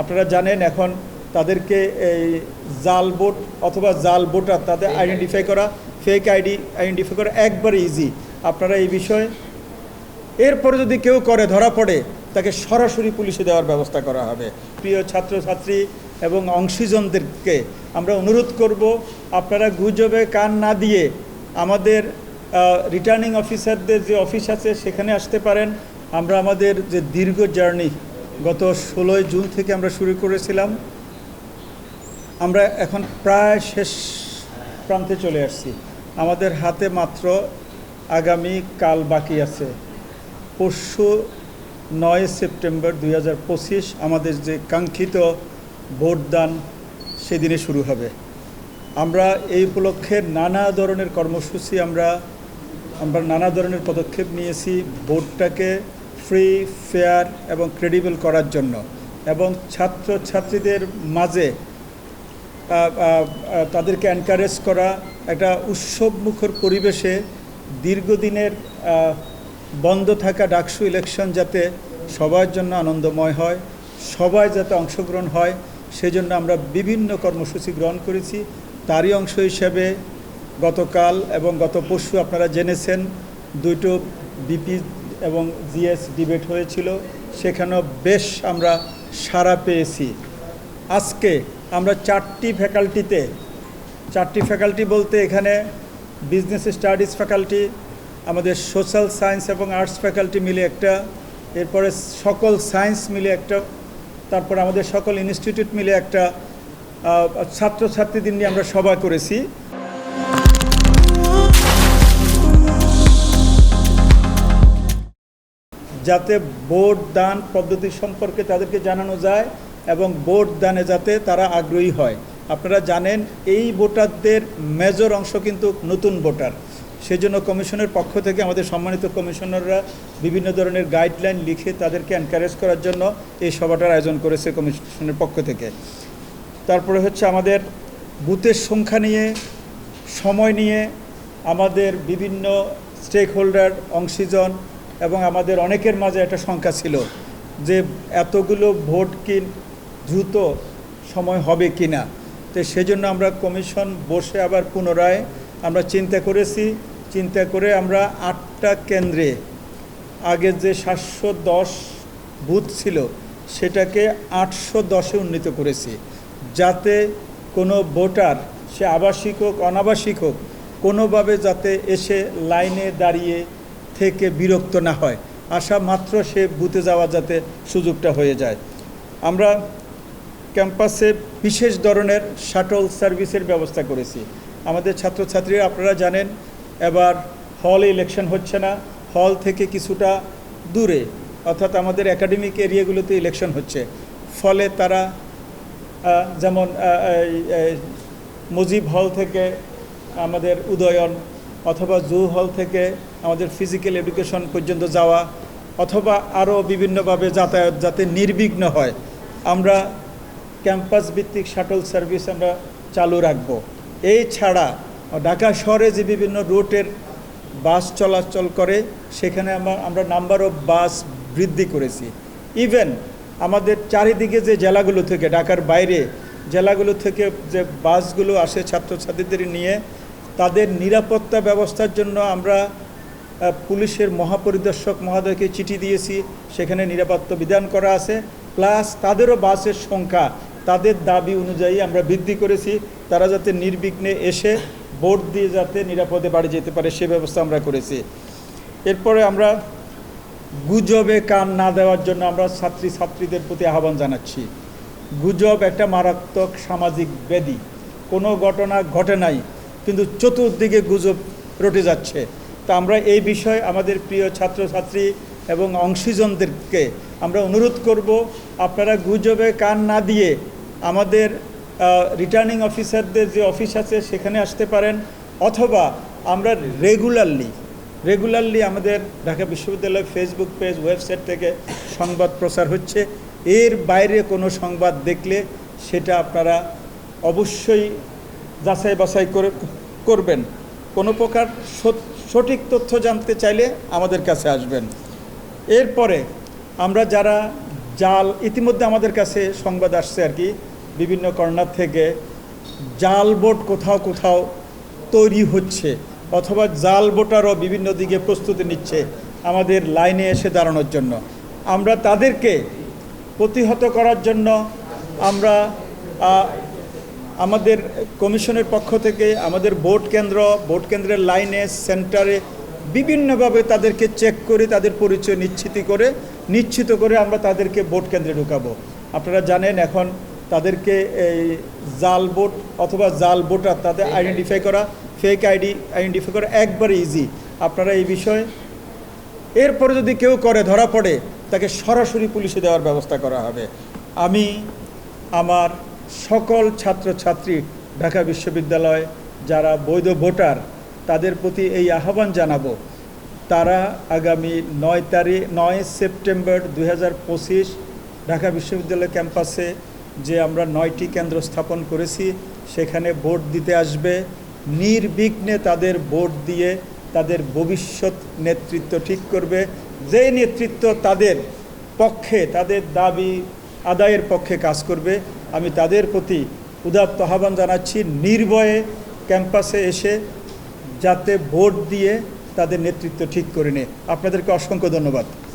আপনারা জানেন এখন তাদেরকে এই জাল ভোট অথবা জাল ভোটার তাদের আইডেন্টিফাই করা ফেক আইডি আইডেন্টিফাই করা একবারে ইজি আপনারা এই বিষয়ে এরপরে যদি কেউ করে ধরা পড়ে তাকে সরাসরি পুলিশে দেওয়ার ব্যবস্থা করা হবে। প্রিয় ছাত্রছাত্রী এবং অংশীজনদেরকে আমরা অনুরোধ করব আপনারা গুজবে কান না দিয়ে আমাদের রিটার্নিং অফিসারদের যে অফিস আছে সেখানে আসতে পারেন। আমরা আমাদের যে দীর্ঘ জার্নি গত ষোলোই জুন থেকে আমরা শুরু করেছিলাম। আমরা এখন প্রায় শেষ প্রান্তে চলে আসছি। আমাদের হাতে মাত্র আগামী কাল বাকি আছে। পরশু নয় সেপ্টেম্বর দু হাজার পঁচিশ আমাদের যে কাঙ্ক্ষিত ভোটদান সেদিনে শুরু হবে। আমরা এই উপলক্ষে নানা ধরনের কর্মসূচি আমরা আমরা নানা ধরনের পদক্ষেপ নিয়েছি। ভোটটাকে ফ্রি ফেয়ার এবং ক্রেডিবল করার জন্য। এবং ছাত্রছাত্রীদের মাঝে আহ, আহ, আহ, তাদেরকে এনকারেজ করা একটা উৎসবমুখর পরিবেশে দীর্ঘদিনের বন্ধ থাকা ডাকসু ইলেকশন যাতে সবার জন্য আনন্দময় হয় সবাই যাতে অংশগ্রহণ হয় সেজন্য আমরা বিভিন্ন কর্মসূচি গ্রহণ করেছি। তারই অংশ হিসেবে গতকাল এবং গত পরশু আপনারা জেনেছেন দুটো বিপি এবং জিএস ডিবেট হয়েছিল, সেখানেও বেশ আমরা সাড়া পেয়েছি। আজকে আমরা চারটি ফ্যাকাল্টিতে চারটি ফ্যাকাল্টি বলতে এখানে বিজনেস স্টাডিজ ফ্যাকাল্টি আমাদের সোশ্যাল সায়েন্স এবং আর্টস ফ্যাকাল্টি মিলে একটা, এরপরে সকল সায়েন্স মিলে একটা, তারপর আমাদের সকল ইনস্টিটিউট মিলে একটা ছাত্রছাত্রীদের নিয়ে আমরা সভা করেছি। যাতে ভোট দান পদ্ধতি সম্পর্কে তাদেরকে জানানো যায় এবং ভোট দানে যাতে তারা আগ্রহী হয়। আপনারা জানেন এই ভোটারদের মেজর অংশ কিন্তু নতুন ভোটার। সেজন্য কমিশনের পক্ষ থেকে আমাদের সম্মানিত কমিশনাররা বিভিন্ন ধরনের গাইডলাইন লিখে তাদেরকে এনকারেজ করার জন্য এই সভাটার আয়োজন করেছে কমিশনের পক্ষ থেকে। তারপরে হচ্ছে আমাদের বুথের সংখ্যা নিয়ে, সময় নিয়ে আমাদের বিভিন্ন স্টেক হোল্ডার অংশীজন এবং আমাদের অনেকের মাঝে একটা সংখ্যা ছিল যে এতগুলো ভোট কি দ্রুত সময় হবে কি না তো সেজন্য আমরা কমিশন বসে আবার পুনরায় আমরা চিন্তা করেছি, চিন্তা করে আমরা আটটা কেন্দ্রে আগে যে সাতশো দশ বুথ ছিল সেটাকে আটশো দশে উন্নীত করেছি। যাতে কোনো ভোটার, সে আবাসিক হোক, অনাবাসিক হোক, কোনোভাবে যাতে এসে লাইনে দাঁড়িয়ে থেকে বিরক্ত না হয়। আসা মাত্র সে বুথে যাওয়া যাতে সুযোগটা হয়ে যায়। আমরা ক্যাম্পাসে বিশেষ ধরনের শাটল সার্ভিসের ব্যবস্থা করেছি। আমাদের ছাত্রছাত্রীরা, আপনারা জানেন, এবার হল ইলেকশন হচ্ছে না। হল থেকে কিছুটা দূরে, অর্থাৎ আমাদের একাডেমিক এরিয়াগুলোতে ইলেকশন হচ্ছে। ফলে তারা যেমন মুজিব হল থেকে আমাদের উদয়ন, অথবা জু হল থেকে আমাদের ফিজিক্যাল এডুকেশন পর্যন্ত যাওয়া অথবা আরও বিভিন্নভাবে যাতায়াত যাতে নির্বিঘ্ন হয়, আমরা ক্যাম্পাস ভিত্তিক শাটল সার্ভিস আমরা চালু রাখব। এই ছাড়া ঢাকা শহরে যে বিভিন্ন রুটের বাস চলাচল করে, সেখানে আমরা আমরা নাম্বার অফ বাস বৃদ্ধি করেছি। ইভেন আমাদের চারিদিকে যে জেলাগুলো থেকে, ঢাকার বাইরে জেলাগুলো থেকে যে বাসগুলো আসে ছাত্রছাত্রীদের নিয়ে, তাদের নিরাপত্তা ব্যবস্থার জন্য আমরা পুলিশের মহাপরিদর্শক মহোদয়কে চিঠি দিয়েছি, সেখানে নিরাপত্তা বিধান করা আছে, প্লাস তাদেরও বাসের সংখ্যা, তাদের দাবি অনুযায়ী আমরা বৃদ্ধি করেছি, তারা যাতে নির্বিঘ্নে এসে ভোট দিয়ে যাতে নিরাপদে বাড়ি যেতে পারে, সে ব্যবস্থা আমরা করেছি। এরপরে আমরা গুজবে কান না দেওয়ার জন্য আমরা ছাত্রী ছাত্রীদের প্রতি আহ্বান জানাচ্ছি। গুজব একটা মারাত্মক সামাজিক ব্যাধি। কোনো ঘটনা ঘটে নাই, কিন্তু চতুর্দিকে গুজব রটে যাচ্ছে। তা আমরা এই বিষয়ে আমাদের প্রিয় ছাত্রছাত্রী এবং অংশীজনদেরকে আমরা অনুরোধ করব, আপনারা গুজবে কান না দিয়ে আমাদের রিটার্নিং অফিসারদের যে অফিস আছে সেখানে আসতে পারেন, অথবা আমরা রেগুলারলি রেগুলারলি আমাদের ঢাকা বিশ্ববিদ্যালয় ফেসবুক পেজ ওয়েবসাইট থেকে সংবাদ প্রচার হচ্ছে। এর বাইরে কোনো সংবাদ দেখলে সেটা আপনারা অবশ্যই যাচাই বাছাই করে, করবেন। কোনো প্রকার সত- সঠিক তথ্য জানতে চাইলে আমাদের কাছে আসবেন। এরপরে আমরা যারা জাল, ইতিমধ্যে আমাদের কাছে সংবাদ আসছে আর কি, বিভিন্ন কর্নার থেকে জাল বোট কোথাও কোথাও তৈরি হচ্ছে অথবা জাল বোটারও বিভিন্ন দিকে প্রস্তুতি নিচ্ছে আমাদের লাইনে এসে দাঁড়ানোর জন্য। আমরা তাদেরকে প্রতিহত করার জন্য আমরা আমাদের কমিশনের পক্ষ থেকে আমাদের ভোট কেন্দ্র ভোট কেন্দ্রের লাইনে সেন্টারে বিভিন্নভাবে তাদেরকে চেক করে তাদের পরিচয় নিশ্চিত করে নিশ্চিত করে আমরা তাদেরকে ভোট কেন্দ্রে ঢুকাবো। আপনারা জানেন এখন তাদেরকে এই জাল ভোট অথবা জাল ভোটার তাদের আইডেন্টিফাই করা ফেক আইডি আইডেন্টিফাই করা একবারে ইজি আপনারা এই বিষয়ে এরপরে যদি কেউ করে ধরা পড়ে তাকে সরাসরি পুলিশে দেওয়ার ব্যবস্থা করা হবে। আমি আমার সকল ছাত্রছাত্রী ঢাকা বিশ্ববিদ্যালয় যারা বৈধ ভোটার, তাদের প্রতি এই আহ্বান জানাব। তারা আগামী নয় তারিখ নয় সেপ্টেম্বর দু হাজার পঁচিশ ঢাকা বিশ্ববিদ্যালয় ক্যাম্পাসে যে আমরা নয়টি কেন্দ্র স্থাপন করেছি, সেখানে ভোট দিতে আসবে। নির্বিঘ্নে তাদের ভোট দিয়ে তাদের ভবিষ্যৎ নেতৃত্ব ঠিক করবে। যে নেতৃত্ব তাদের পক্ষে, তাদের দাবি আদায়ের পক্ষে কাজ করবে আমি তাদের প্রতি উদাত্ত আহ্বান জানাচ্ছি, নির্ভয়ে ক্যাম্পাসে এসে যাতে ভোট দিয়ে তাদের নেতৃত্ব ঠিক করে নে। আপনাদেরকে অসংখ্য ধন্যবাদ।